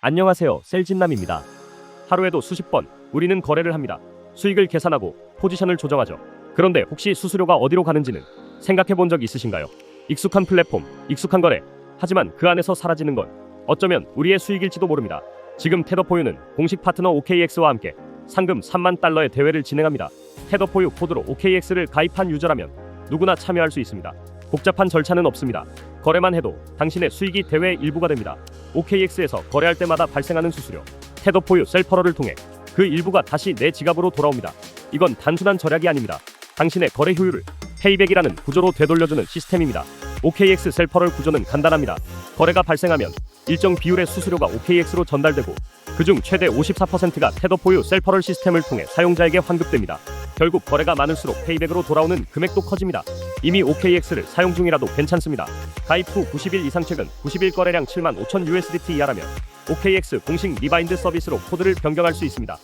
안녕하세요. 셀진남입니다. 하루에도 수십 번 우리는 거래를 합니다. 수익을 계산하고 포지션을 조정하죠. 그런데 혹시 수수료가 어디로 가는지는 생각해 본 적 있으신가요? 익숙한 플랫폼, 익숙한 거래. 하지만 그 안에서 사라지는 건 어쩌면 우리의 수익일지도 모릅니다. 지금 테더포유는 공식 파트너 OKX와 함께 상금 3만 달러의 대회를 진행합니다. 테더포유 코드로 OKX를 가입한 유저라면 누구나 참여할 수 있습니다. 복잡한 절차는 없습니다. 거래만 해도 당신의 수익이 대회의 일부가 됩니다. OKX에서 거래할 때마다 발생하는 수수료, 테더포유 셀퍼러를 통해 그 일부가 다시 내 지갑으로 돌아옵니다. 이건 단순한 절약이 아닙니다. 당신의 거래 효율을 페이백이라는 구조로 되돌려주는 시스템입니다. OKX 셀퍼럴 구조는 간단합니다. 거래가 발생하면 일정 비율의 수수료가 OKX로 전달되고 그중 최대 54%가 테더포유 셀퍼럴 시스템을 통해 사용자에게 환급됩니다. 결국 거래가 많을수록 페이백으로 돌아오는 금액도 커집니다. 이미 OKX를 사용 중이라도 괜찮습니다. 가입 후 90일 이상 최근 90일 거래량 7만 5천 USDT 이하라면 OKX 공식 리바인드 서비스로 코드를 변경할 수 있습니다.